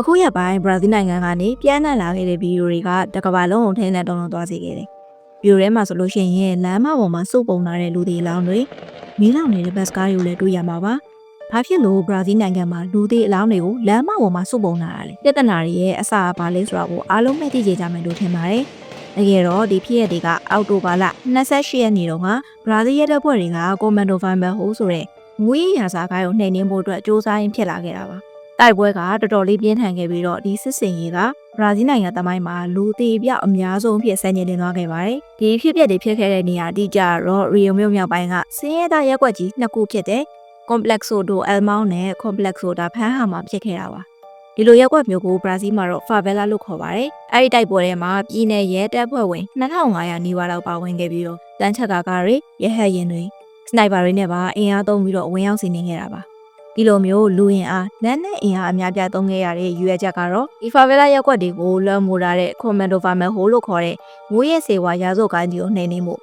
အခုရက်ပိုင်းဘရာဇီးနိုင်ငံကနေပြန်နှံ့လာခဲ့တဲ့ဗီဒီယိုတွေကတကမ္ဘာလုံးကိုထိန်းနဲ့တုံလုံးသွားစေခဲ့တယ်။ဗီဒီယိုထဲမှာဆိုလို့ရှိရင်လမ်းမပေါ်မှာစုပ်ပုံလာတဲ့လူတွေလောင်းတွေမီးလောင်နေတဲ့ဘတ်စကားတွေကိုလည်းတွေ့ရမှာပါ။ဘာဖြစ်လို့ဘရာဇီးနိုင်ငံမှာလူတွေအလောင်းတွေကိုလမ်းမပေါ်မှာစုပ်ပုံလာတာလဲ။ပြဿနာတွေရဲ့အစအပါလဲဆိုတာကိုအားလုံးပဲသိကြကြမယ်လို့ထင်ပါတယ်။တကယ်တော့ဒီဖြစ်ရက်တွေကအောက်တိုဘာလ28ရက်နေ့တုန်းကဘရာဇီးရဲတပ်ဖွဲ့တွေကကွန်မန်ဒိုဖိုင်ဘယ်ဟိုဆိုတဲ့ငွေရာစာကိုင်းကိုနှိမ်နင်းဖို့အတွက်စ조사ရင်းဖြစ်လာခဲ့တာပါ။ တိုက်ပွဲကတော်တော်လေးပြင်းထန်ခဲ့ပြီးတော့ဒီစစ်စင်ရေးကဘရာဇီးနိုင်ငံတမိုင်းမှာလူသေးပြောက်အများဆုံးဖြစ်ဆန်းကျင်တင်သွားခဲ့ပါတယ်။ဒီဖြစ်ပျက်တွေဖြစ်ခဲ့တဲ့နေရာအတိအကျတော့ရီယိုမြို့မြောက်ပိုင်းကစင်းရဲသားရက်ွက်ကြီးနှစ်ခုဖြစ်တဲ့ Complexo do Almão နဲ့ Complexo da Panha မှာဖြစ်ခဲ့တာပါ။ဒီလိုရက်ွက်မျိုးကိုဘရာဇီးမှာတော့ favela လို့ခေါ်ပါတယ်။အဲဒီတိုက်ပွဲထဲမှာပြည်내ရဲတပ်ဖွဲ့ဝင်2500နီးပါးလောက်ပါဝင်ခဲ့ပြီးတော့တန်းချက်ကကားတွေရဟတ်ရင်တွေစနိုက်ပါတွေနဲ့ပါအင်အားသုံးပြီးတော့ဝင်ရောက်စီးနင်းခဲ့တာပါ ဒီလိုမျိုးလူရင်အားလက်နဲ့အင်အားအများပြားသုံးခဲ့ရတဲ့ရွေချက်ကတော့ဒီဖာဗလာရက်ကွက်တွေကိုလွှမ်းမိုးထားတဲ့ကွန်မန်ဒိုဖာမန်ဟိုလို့ခေါ်တဲ့ငွေရဲစေဝါရာဇုတ်ကိုင်းကြီးကိုနှိမ်နှင်းမှု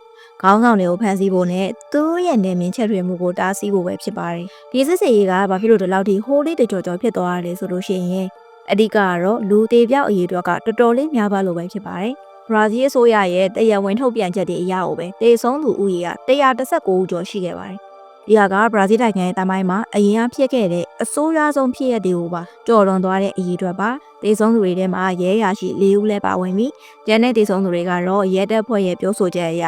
ခေါင်းဆောင်တွေကိုဖမ်းဆီးဖို့နဲ့သူတို့ရဲ့နေမြင့်ချက်တွေမှုကိုတားဆီးဖို့ပဲဖြစ်ပါတယ်ဒီစစ်စေးရေးကဘာဖြစ်လို့ဒီလောက်ထိဟိုးလေးတကြော်ကြော်ဖြစ်သွားရလဲဆိုလို့ရှိရင်အဓိကကတော့လူသေးပြောက်အရေးအတွက်ကတော်တော်လေးများပါလို့ပဲဖြစ်ပါတယ်ဘရာဇီးအစိုးရရဲ့တရားဝင်ထုတ်ပြန်ချက်တွေအရကိုပဲတေဆုံးသူဦးရေက119ဦးကျော်ရှိခဲ့ပါတယ်။ ဒီဟာကဘရာဇီးနိုင်ငံရဲ့တမိုင်းမှာအရင်ကဖြစ်ခဲ့တဲ့အဆိုးရွားဆုံးဖြစ်ရပ်တွေကိုပါကြော်လွန်သွားတဲ့အရေးအတွက်ပါတေဆုံးသူတွေထဲမှာရဲရရှိ၄ဦးလည်းပါဝင်ပြီးကျန်တဲ့တေဆုံးသူတွေကတော့ရဲတပ်ဖွဲ့ရဲ့ပြောဆိုချက်အရ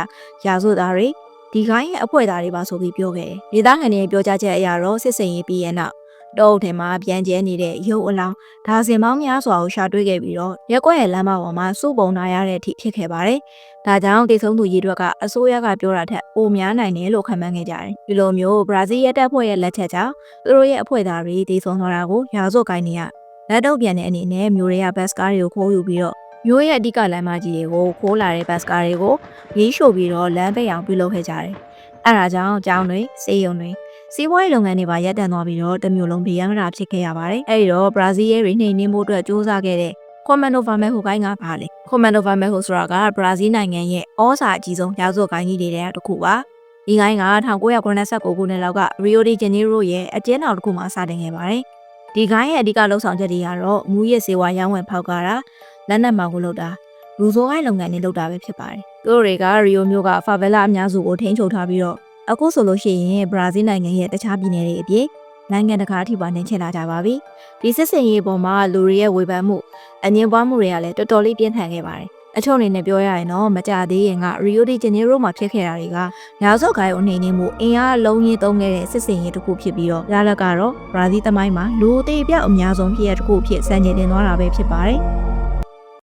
ရာဇဝတ်သားတွေဒီကိုင်းရဲ့အဖွဲ့သားတွေပါဆိုပြီးပြောခဲ့တယ်။ဒေသခံတွေရဲ့ပြောကြားချက်အရတော့စစ်စင်ရေးပြီးရဲ့နောက် တောအုပ်ထဲမှာပြန်ကျဲနေတဲ့ရုပ်အလောင်းဒါစင်ပေါင်းများစွာကိုရှာတွေ့ခဲ့ပြီးတော့ရက်ကွက်ရဲ့လမ်းမပေါ်မှာစုပုံနာရတဲ့အထိဖြစ်ခဲ့ပါတယ်။ဒါကြောင့်တိတ်ဆုံးသူရေတွက်ကအစိုးရကပြောတာထက်ပိုများနိုင်တယ်လို့ခန့်မှန်းခဲ့ကြတယ်။ဒီလိုမျိုးဘရာဇီးရဲတပ်ဖွဲ့ရဲ့လက်ချက်ကြောင့်သူတို့ရဲ့အဖွဲ့သားတွေတိတ်ဆုံးသွားတာကိုရာဇဝတ်ကိုင်းတွေကလက်တော့ပြန်တဲ့အနေနဲ့မျိုးတွေကဘတ်စကားတွေကိုခိုးယူပြီးတော့မျိုးရဲ့အဓိကလမ်းမကြီးတွေကိုခိုးလာတဲ့ဘတ်စကားတွေကိုရေးရှို့ပြီးတော့လမ်းပိတ်အောင်ပြုလုပ်ခဲ့ကြတယ်။အဲဒါကြောင့်ကျောင်းတွေစေယုံတွေ စီးပွားရေးလုပ်ငန်းတွေပါရပ်တန့်သွားပြီးတော့တမျိုးလုံးဘေးရန်ရာဖြစ်ခဲ့ရပါတယ်။အဲဒီတော့ဘရာဇီးရဲတွေနှိမ်နင်းဖို့အတွက်စ조사ခဲ့တဲ့ Commando Vermelho ကိုင်းကပါလေ Commando Vermelho ဆိုတာကဘရာဇီးနိုင်ငံရဲ့ဩစာအကြီးဆုံးရာဇဝတ်ကိုင်းကြီးတွေတဲ့တစ်ခုပါ။ဒီကိုင်းက1989ခုနှစ်လောက်က Rio de Janeiro ရဲ့အကျဉ်းတော်တစ်ခုမှာစတင်ခဲ့ပါတယ်။ဒီကိုင်းရဲ့အဓိကလှုပ်ဆောင်ချက်တွေကတော့မူရစ်စေဝါရောင်းဝယ်ဖောက်ကားတာလက်နက်မှောင်ကိုလုပ်တာလူစိုးကိုင်းလုပ်ငန်းတွေလုပ်တာပဲဖြစ်ပါတယ်။သူတို့တွေကရီယိုမြို့ကဖာဗဲလာအများစုကိုထိန်းချုပ်ထားပြီးတော့ အခုဆိုလို့ရှိရင်ဘရာဇီးနိုင်ငံရဲ့တခြားပြည်နယ်တွေအပြင်နိုင်ငံတကာအထိပါနှင်ချလာကြပါပြီ။ဒီစစ်စင်ရေးပေါ်မှာလူတွေရဲ့ဝေဖန်မှုအငြင်းပွားမှုတွေကလည်းတော်တော်လေးပြင်းထန်ခဲ့ပါတယ်။အချုံအနေနဲ့ပြောရရင်တော့မကြသေးရင်က Rio de Janeiro မှာဖြစ်ခဲ့တာတွေကရာဇဝတ်ဂိုင်းအနေနဲ့မှုအင်အားလုံးကြီးသုံးခဲ့တဲ့စစ်စင်ရေးတစ်ခုဖြစ်ပြီးတော့ရလက်ကတော့ဘရာဇီးသမိုင်းမှာလူအသေးပြောက်အများဆုံးဖြစ်ရတစ်ခုဖြစ်စံကျင်တင်သွားတာပဲဖြစ်ပါတယ်။